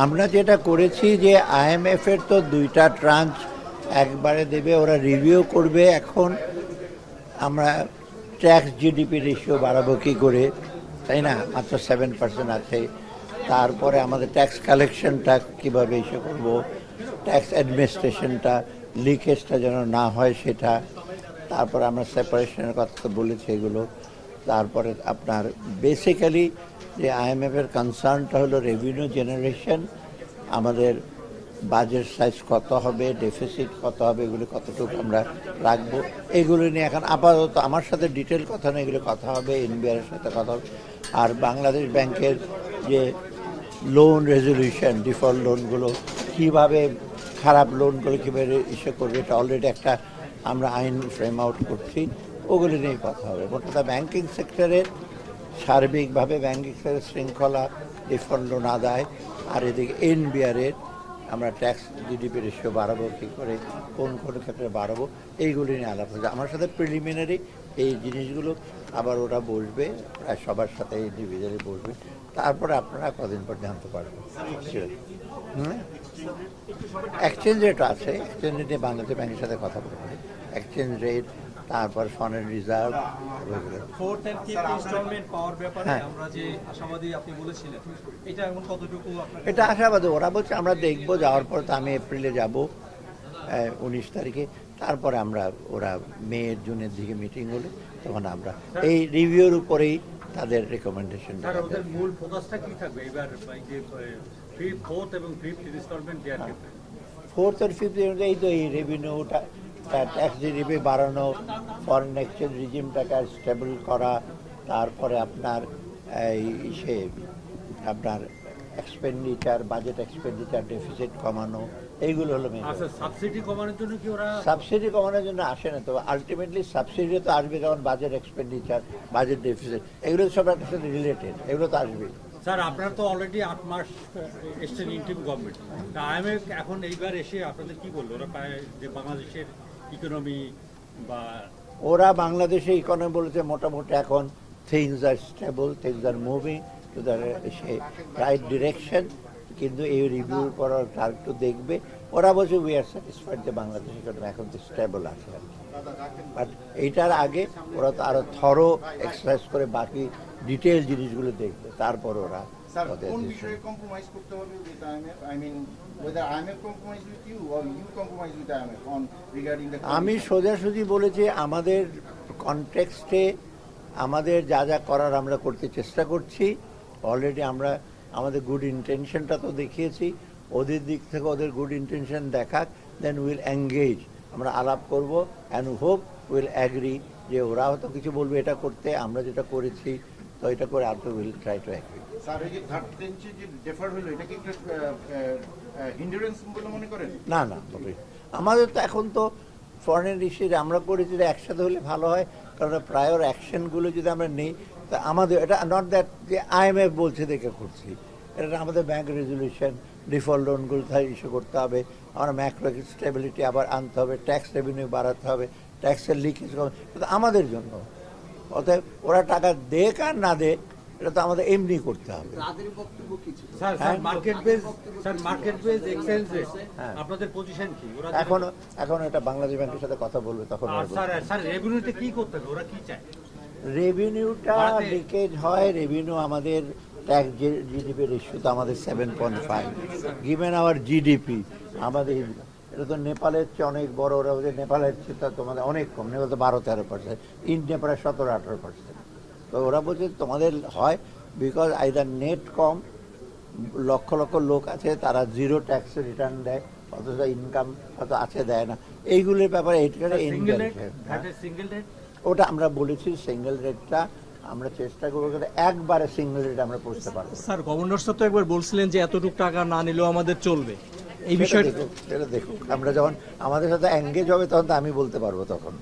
আমরা যেটা করেছি যে আইএমএফ এর তো দুইটা ট্রাঞ্চ একবারে দেবে, ওরা রিভিউ করবে। এখন আমরা ট্যাক্স জিডিপি রেশিও বাড়াবো কী করে, তাই না? মাত্র সেভেন পার্সেন্ট আছে। তারপরে আমাদের ট্যাক্স কালেকশনটা কীভাবে ইস্যু করব ট্যাক্স অ্যাডমিনিস্ট্রেশনটা লিকেজটা যেন না হয় সেটা। তারপরে আমরা সেপারেশনের কথা তো বলেছি এগুলো। তারপরে আপনার বেসিক্যালি যে আইএমএফের কনসার্নটা হলো রেভিনিউ জেনারেশন আমাদের বাজেট সাইজ কত হবে ডেফিসিট কত হবে, এগুলো কতটুকু আমরা রাখব, এগুলো নিয়ে এখন আপাতত আমার সাথে ডিটেল কথা নেই, এগুলো কথা হবে এনবিআর এর সাথে কথা হবে। আর বাংলাদেশ ব্যাংকের যে লোন রেজলিউশন ডিফল্ট লোনগুলো কীভাবে খারাপ লোনগুলো কীভাবে ইস্যু করবে, এটা অলরেডি একটা আমরা আইন ফ্রেম আউট করছি, ওগুলো নিয়ে কথা হবে। মোট ব্যাঙ্কিং সেক্টরের সার্বিকভাবে ব্যাংকিং শৃঙ্খলা ডিফল্ট লোন আদায় আর এদিকে এনবিআরের আমরা ট্যাক্স জিডিপি রেশিও বাড়াবো, কী করে, কোন কোন ক্ষেত্রে বাড়াবো, এইগুলি নিয়ে আলাপ হচ্ছে আমার সাথে প্রিলিমিনারি এই জিনিসগুলো আবার ওরা বসবে, প্রায় সবার সাথে ইন্ডিভিজুয়ালি বসবে। তারপরে আপনারা কদিন পর জানতে পারবেন। এক্সচেঞ্জ রেট আছে। এক্সচেঞ্জ রেটে বাংলাদেশ ব্যাংকের সাথে কথা বলবে এক্সচেঞ্জ রেট তারপর foreign reserve fourth and fifth instalment পাওয়ার ব্যাপারে হ্যাঁ। আমরা যে আশাবাদী আপনি বলেছিলেন এটা এখন কতটুকু আপনার এটা আশাবাদী ওরা বলছে আমরা দেখব যাওয়ার পর তো আমি এপ্রিলে যাব উনিশ তারিখে। তারপরে আমরা ওরা মে জুনের দিকে মিটিং হলে তখন আমরা এই রিভিউর উপরেই তাদের রেকমেন্ডেশন স্যার ওদের মূল ফোকাসটা কি থাকবে? এবার যে ফোর্থ এবং ফিফথ ইনস্টলমেন্ট দেওয়ার ক্ষেত্রে। ফোর্থ আর ফিফথ এই তো এই রেভিনিউটা ট্যাক্স জিডিপি বাড়ানো ফরেন এক্সচেঞ্জ রিজিমটাকে স্টেবল করা তারপরে আপনার এই সে আপনার এক্সপেন্ডিচার বাজেট এক্সপেন্ডিচার ডেফিসিট কমানো এইগুলো হলো আচ্ছা সাবসিডি কমানোর জন্য কি ওরা সাবসিডি কমানোর জন্য আসে না তো। আলটিমেটলি সাবসিডি তো আসবে কারণ বাজেট এক্সপেন্ডিচার বাজেট ডেফিসিট এগুলো সব একটা সাথে রিলেটেড এগুলো তো আসবে স্যার আপনারা তো অলরেডি আট মাস এসছেন ইন্টিম গভর্নমেন্ট তা আইএমএফ এখন এইবার এসে আপনাদের কি বলল? ওরা যে বাংলাদেশের ইকোনমি বা ওরা বাংলাদেশে ইকোনমি বলেছে মোটামুটি এখন things are stable things are moving to the right direction কিন্তু এই রিভিউর পর ওরা একটু দেখবে। ওরা বলছে উই আর স্যাটিসফাইড যে বাংলাদেশ ইকোনমি এখন তো স্টেবল আছে আর কি। বাট এইটার আগে ওরা তো আরও থরো এক্সারসাইজ করে বাকি ডিটেল জিনিসগুলো দেখবে। তারপর ওরা কোন বিষয়ে করতে হবে with IMF I mean whether IMF compromise with you or you compromise with IMF on regarding the আমি সোজাসুজি বলেছি আমাদের কনটেক্সটে আমাদের যা যা করার আমরা করতে চেষ্টা করছি। অলরেডি আমরা আমাদের গুড ইন্টেনশনটা তো দেখিয়েছি। ওদের দিক থেকে ওদের গুড ইন্টেনশন দেখাক দেন উইল এঙ্গেজ আমরা আলাপ করব অ্যান্ড হোপ উইল অ্যাগ্রি যে ওরা হয়তো কিছু বলবে এটা করতে আমরা যেটা করেছি তো এটা করে আর উইল ট্রাই টু অ্যাগ্রি না না আমাদের তো এখন তো ফরেন রিসিজ আমরা করেছি যে একসাথে হলে ভালো হয় কারণ প্রায়র অ্যাকশনগুলো যদি আমরা নেই তা আমাদের এটা নট দ্যাট যে আইএমএফ বলছে দেখে করছি এটা আমাদের ব্যাংক রেজলিউশন ডিফল্ট লোনগুলো তাই ইস্যু করতে হবে আমরা ম্যাক্রো স্টেবিলিটি আবার আনতে হবে ট্যাক্স রেভিনিউ বাড়াতে হবে ট্যাক্সের লিকেজ এটা আমাদের জন্য। অতএব ওরা টাকা দেখ আর না দেখ এটা তো আমাদের এমনি করতে হবে। স্যার হ্যাঁ। Sir market base sir market base exchange rate হ্যাঁ। আপনাদের পজিশন কি? ওরা এখন এখন এটা বাংলাদেশ ব্যাংকের সাথে কথা বলবে তখন আর ওরা বলবে। স্যার স্যার রেভিনিউতে কি করতে হবে? ওরা কি চায়? রেভিনিউটা লিকেজ হয় রেভিনিউ আমাদের ট্যাক্স জিডিপি রেশিও তো আমাদের seven point five given our GDP আমাদের এটা তো নেপালের চেয়ে অনেক বড় ওরা বলছে নেপালের চেয়ে তো তোমাদের অনেক কম। নেপাল তো বারো তেরো পার্সেন্ট ইন্ডিয়া প্রায় সতেরো আঠেরো পার্সেন্ট তো ওরা বলছে তোমাদের হয় বিকজ আইদার নেট কম লক্ষ লক্ষ লোক আছে তারা জিরো ট্যাক্স রিটার্ন দেয় অথচ ইনকাম হয়তো আছে দেয় না। এইগুলোর ব্যাপারে এটা সিঙ্গেল রেট হ্যাঁ। সিঙ্গেল রেট ওটা আমরা বলেছি সিঙ্গেল রেটটা আমরা চেষ্টা করব একবারে সিঙ্গেল রেট আমরা করতে পারব। স্যার গভর্নর স্যার তো একবার বলছিলেন যে এতটুকু টাকা না নিলেও আমাদের চলবে। এই বিষয়ে দেখুক সেটা দেখুক। আমরা যখন আমাদের সাথে এঙ্গেজ হবে তখন তো আমি বলতে পারব তখন।